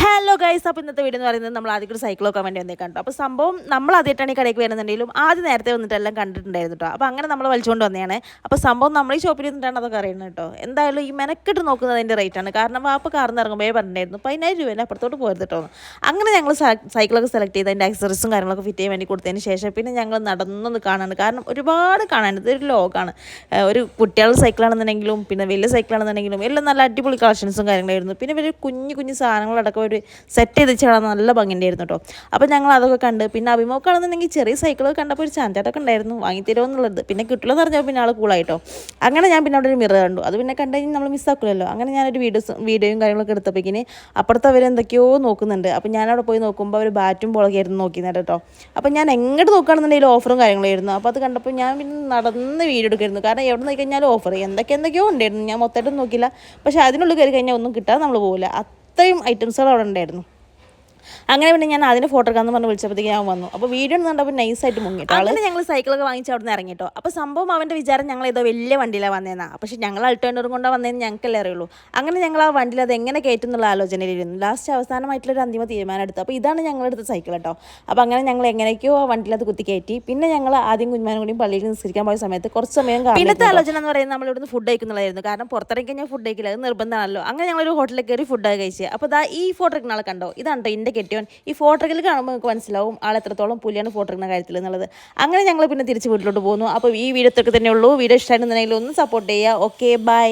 Hello guys അപ്പോൾ ഇന്നത്തെ video എന്ന് പറയുന്നത് നമ്മൾ ആദ്യം ഒരു സൈക്കിൾ കമന്റ് വേണ്ടി വന്നേക്കാം കേട്ടോ അപ്പോൾ സംഭവം നമ്മൾ ആദ്യമായിട്ടാണ് ഈ കടയ്ക്ക് വരുന്നുണ്ടെങ്കിലും ആദ്യം നേരത്തെ വന്നിട്ടെല്ലാം കണ്ടിട്ടുണ്ടായിരുന്നു കേട്ടോ അപ്പോൾ അങ്ങനെ നമ്മൾ വലിച്ചുകൊണ്ട് വന്നതാണ്. അപ്പോൾ സംഭവം നമ്മൾ ഈ ഷോപ്പിൽ നിന്നിട്ടാണ് അതൊക്കെ അറിയുന്നത് കേട്ടോ എന്തായാലും ഈ മെനക്കെട്ട് നോക്കുന്നത് അതിന്റെ റേറ്റാണ് കാരണം വാപ്പ കാർന്ന് ഇറങ്ങുമ്പോൾ പറഞ്ഞിട്ടുണ്ടായിരുന്നു പതിനായിരം രൂപേന്റെ അപ്പുറത്തോട്ട് പോരുത് കേട്ടോ അങ്ങനെ ഞങ്ങൾ സൈക്കിളൊക്കെ സെലക്ട് ചെയ്ത് അതിന്റെ ആക്സറീസും കാര്യങ്ങളൊക്കെ ഫിറ്റ് ചെയ്യാൻ വേണ്ടി കൊടുത്തതിന് ശേഷം പിന്നെ ഞങ്ങൾ നടന്നൊന്ന് കാണാണ്. കാരണം ഒരുപാട് കാണാനുണ്ട് ഇതൊരു ലോകമാണ് ഒരു കുട്ടികളുടെ സൈക്കിളാണെന്നുണ്ടെങ്കിലും പിന്നെ വലിയ സൈക്കിളാണെന്നുണ്ടെങ്കിലും എല്ലാം നല്ല അടിപൊളി കളക്ഷൻസും കാര്യങ്ങളായിരുന്നു പിന്നെ ഒരു കുഞ്ഞു കുഞ്ഞു സാധനങ്ങളടക്കം ഒരു സെറ്റ് ചെയ്ത് വെച്ചാൽ നല്ല ഭംഗിയുണ്ടായിരുന്നു കേട്ടോ അപ്പോൾ ഞങ്ങൾ അതൊക്കെ കണ്ട്. പിന്നെ അഭിമുഖമാണെന്നുണ്ടെങ്കിൽ ചെറിയ സൈക്കിളൊക്കെ കണ്ടപ്പോൾ ഒരു ചാഞ്ചാട്ടൊക്കെ ഉണ്ടായിരുന്നു. വാങ്ങിത്തരുമോ എന്നുള്ളത് പിന്നെ കിട്ടുള്ളതെന്ന് പറഞ്ഞാൽ പിന്നെ ആൾ കൂളായിട്ടോ അങ്ങനെ ഞാൻ പിന്നെ അവിടെ ഒരു മിറർ കണ്ടു. അത് പിന്നെ കണ്ടു കഴിഞ്ഞാൽ നമ്മൾ മിസ്സാക്കില്ലല്ലോ അങ്ങനെ ഞാനൊരു വീഡിയോസ് വീഡിയോയും കാര്യങ്ങളൊക്കെ എടുത്തപ്പോഴേക്കിന് അപ്പുറത്ത് അവർ എന്തൊക്കെയോ നോക്കുന്നുണ്ട്. അപ്പോൾ ഞാനവിടെ പോയി നോക്കുമ്പോൾ അവർ ബാറ്റും ബോളൊക്കെ ആയിരുന്നു നോക്കിയിരുന്നത് കേട്ടോ അപ്പോൾ ഞാൻ എങ്ങോട്ട് നോക്കുകയാണെന്നുണ്ടെങ്കിൽ ഓഫറും കാര്യങ്ങളായിരുന്നു. അപ്പോൾ അത് കണ്ടപ്പോൾ ഞാൻ പിന്നെ നടന്ന് വീഡിയോ എടുക്കായിരുന്നു. കാരണം എവിടെ നോക്കി കഴിഞ്ഞാൽ ഓഫർ എന്തൊക്കെ എന്തൊക്കെയോ ഉണ്ടായിരുന്നു. ഞാൻ മൊത്തമായിട്ടൊന്നും നോക്കിയില്ല. പക്ഷേ അതിനുള്ളിൽ കയറി കഴിഞ്ഞാൽ ഒന്നും കിട്ടാതെ നമ്മൾ പോകില്ല അത്രയും ഐറ്റംസുകൾ അവിടെ ഉണ്ടായിരുന്നു. അങ്ങനെ പിന്നെ ഞാൻ അതിന് ഫോട്ടോ എടുക്കാന്ന് പറഞ്ഞ് വിളിച്ചപ്പോഴത്തേക്ക് ഞാൻ വന്നു. അപ്പോൾ വീഡിയോ കണ്ടപ്പോൾ നൈസായിട്ട് മുങ്ങിട്ടോ. അങ്ങനെ ഞങ്ങൾ സൈക്കിളൊക്കെ വാങ്ങിച്ച് അവിടെ നിന്ന് ഇറങ്ങിട്ടോ. അപ്പോൾ സംഭവം അവന്റെ വിചാരം ഞങ്ങൾ ഏതോ വലിയ വണ്ടിയിലാണ് വന്നേന്നാ. പക്ഷേ ഞങ്ങൾ അൾട്ടോണ്ടറും കൊണ്ടാണ് വന്നതെന്ന് ഞങ്ങൾക്കല്ലേ അറിയുള്ളൂ. അങ്ങനെ ഞങ്ങൾ ആ വണ്ടിയിൽ അത് എങ്ങനെ കയറ്റും എന്നുള്ള ആലോചനയിലിരുന്നു. ലാസ്റ്റ് അവസാനമായിട്ടുള്ള ഒരു അന്തിമ തീരുമാനം എടുത്തു. അപ്പോൾ ഇതാണ് ഞങ്ങളെടുത്ത സൈക്കിൾ കേട്ടോ അപ്പോൾ അങ്ങനെ ഞങ്ങൾ എങ്ങനെയൊക്കെയോ ആ വണ്ടിയിൽ അത് കുത്തി കയറ്റി. പിന്നെ ഞങ്ങൾ ആദ്യം കുഞ്ഞുമാനും കൂടി പള്ളിയിൽ നിസ്കരിക്കാൻ പോയ സമയത്ത് കുറച്ച് സമയം പിന്നത്തെ ആലോചന എന്ന് പറയുന്നത് നമ്മൾ ഇവിടുന്ന് ഫുഡ് കഴിക്കുന്നതായിരുന്നു. കാരണം പുറത്തിറങ്ങി കഴിഞ്ഞാൽ ഫുഡ് കഴിക്കില്ല. അത് നിർബന്ധമാണല്ലോ. അങ്ങനെ ഞങ്ങൾ ഒരു ഹോട്ടലിൽ കയറി ഫുഡ് കഴിച്ച്. അപ്പോൾ ഈ ഫോട്ടോ എടുക്കുന്ന ആളെ കണ്ടോ? ഇതാണ് എന്റെ കെട്ടിയോൻ ഈ ഫോട്ടോയിൽ കാണുമ്പോൾ നിങ്ങൾക്ക് മനസ്സിലാവും ആൾ എത്രത്തോളം പുലിയാണ് ഫോട്ടോ എടുക്കുന്ന കാര്യത്തിൽ എന്നുള്ളത്. അങ്ങനെ ഞങ്ങൾ പിന്നെ തിരിച്ച് വീട്ടിലോട്ട് പോകുന്നു. അപ്പോൾ ഈ വീഡിയോ ഇത്രയൊക്കെ തന്നെ ഉള്ളൂ. വീഡിയോ ഇഷ്ടമായിട്ടുണ്ടെങ്കിൽ ഒന്ന് സപ്പോർട്ട് ചെയ്യുക. Okay bye